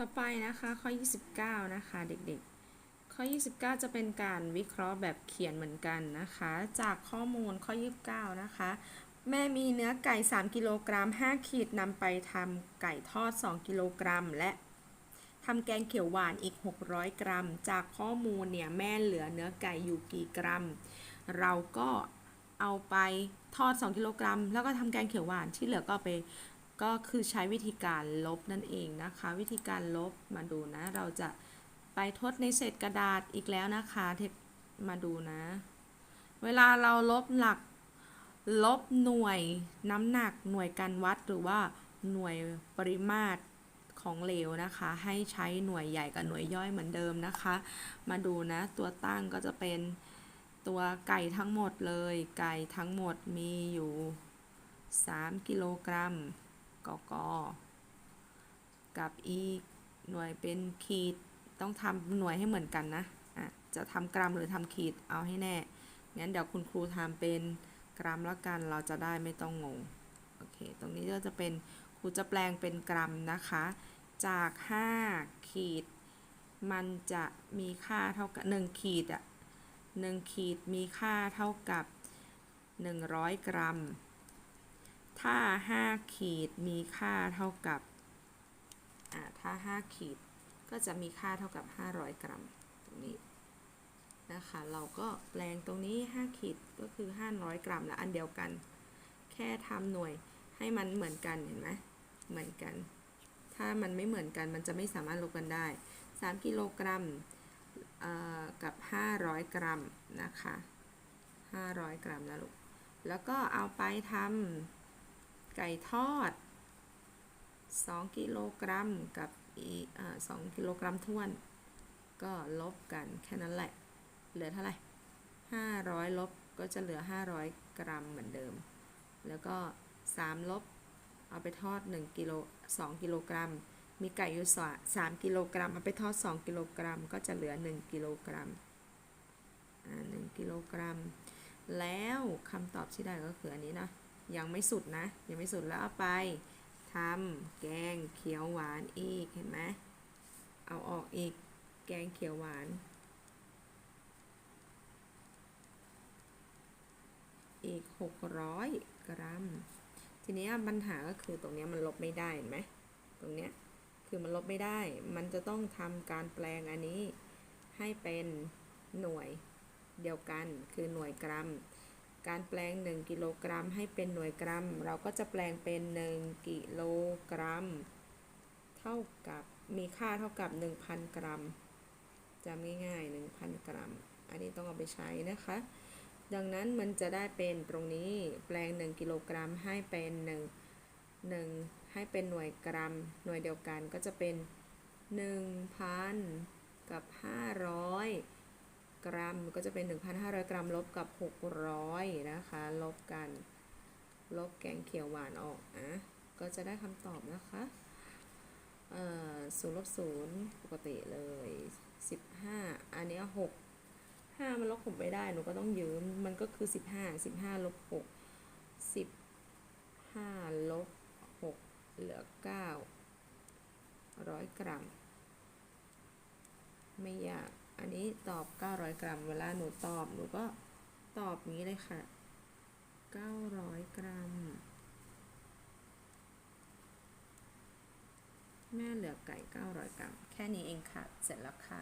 ต่อไปนะคะข้อ 29 นะคะเด็กๆ ข้อ 29 จะเป็นการวิเคราะห์แบบเขียนเหมือนกันนะคะ จากข้อมูลข้อ 29 นะคะ แม่มีเนื้อไก่ 3 กิโลกรัม 5 ขีดนำไปทำไก่ทอด 2 กิโลกรัม และทำแกงเขียวหวานอีก 600 กรัม จากข้อมูลเนี่ยแม่เหลือเนื้อไก่อยู่กี่กรัม เราก็เอาไปทอด 2 กิโลกรัม แล้วก็ทำแกงเขียวหวานที่เหลือก็ไป ก็คือใช้วิธีการลบนั่นเองนะคะ วิธีการลบมาดูนะ เราจะไปทดในเศษกระดาษอีกแล้วนะคะเทมาดูนะ เวลาเราลบหลัก ลบหน่วยน้ำหนักหน่วยการวัดหรือว่าหน่วยปริมาตรของเหลวนะคะ ให้ใช้หน่วยใหญ่กับหน่วยย่อยเหมือนเดิมนะคะ มาดูนะ ตัวตั้งก็จะเป็นตัวไก่ทั้งหมดเลย ไก่ทั้งหมดมีอยู่ 3 กิโลกรัม กกกับอีกหน่วยเป็นขีดต้องทำหน่วยให้เหมือนกันนะอะจะทำกรัมหรือทำขีดเอาให้แน่งั้นเดี๋ยวคุณครูทำเป็นกรัมแล้วกันเราจะได้ไม่ต้องงงโอเคตรงนี้ก็จะเป็นครูจะแปลงเป็นกรัมนะคะ จาก 5 ขีด มันจะมีค่าเท่ากับ1ขีดอะ1ขีดมีค่าเท่ากับ 100 กรัม ถ้า 5 ขีดมีค่าเท่ากับอ่าถ้า 5 ขีดก็จะมีค่าเท่ากับ 500 กรัมตรงนี้นะคะ เราก็แปลงตรงนี้ 5 ขีดก็คือ 500 กรัมและอันเดียวกัน แค่ทำหน่วยให้มันเหมือนกันเห็นไหมเหมือนกัน ถ้ามันไม่เหมือนกันมันจะไม่สามารถลบกันได้ 3 กิโลกรัมกับ 500 กรัมนะคะ 500 กรัมนะลูก แล้วก็เอาไปทำ ไก่ทอด 2 กิโลกรัมกับอีสองกิโลกรัมท้วน ก็ลบกันแค่นั้นแหละ เหลือเท่าไหร่500 ลบก็จะเหลือ 500 กรัมเหมือนเดิม แล้วก็ 3 ลบ เอาไปทอด1กิโล2กิโลกรัม มีไก่อยู่3กิโลกรัม เอาไปทอด 2 กิโลกรัม ก็จะเหลือ 1 กิโลกรัมอ่า1กิโลกรัม แล้วคำตอบที่ได้ก็คืออันนี้นะ ยังไม่สุดนะ ยังไม่สุดแล้วเอาไปทำแกงเขียวหวานอีกเห็นไหมเอาออกอีกแกงเขียวหวาน อีก 600 กรัม ทีนี้ปัญหาก็คือตรงนี้มันลบไม่ได้เห็นไหมตรงเนี้ยคือมันลบไม่ได้ มันจะต้องทำการแปลงอันนี้ให้เป็นหน่วยเดียวกันคือหน่วยกรัม การแปลง 1 กิโลกรัมให้เป็นหน่วยกรัม เราก็จะแปลงเป็น 1 กิโลกรัม เท่ากับมีค่าเท่ากับ 1,000 กรัมจำง่ายๆ 1,000 กรัม อันนี้ต้องเอาไปใช้นะคะ ดังนั้นมันจะได้เป็นตรงนี้แปลง 1 กิโลกรัมให้เป็น1 1ให้เป็นหน่วยกรัม หน่วยเดียวกันก็จะเป็น 1,000 กับ 500 กรัมก็จะเป็น 1,500 กรัมลบกับ 600 นะคะ ลบกัน ลบแกงเขียวหวานออกนะก็จะได้คำตอบนะคะศูนย์ลบศูนย์ปกติเลย 15 อันนี้ 6 5 มันลบผมไม่ได้ หนูก็ต้องยืม มันก็คือ 15 15ลบ6 15ลบ6เหลือ9ร้อยกรัม ไม่ยาก อันนี้ตอบ 900 กรัม เวลาหนูตอบหนูก็ตอบนี้เลยค่ะ 900 กรัม แม่เหลือไก่ 900 กรัม แค่นี้เองค่ะ เสร็จแล้วค่ะ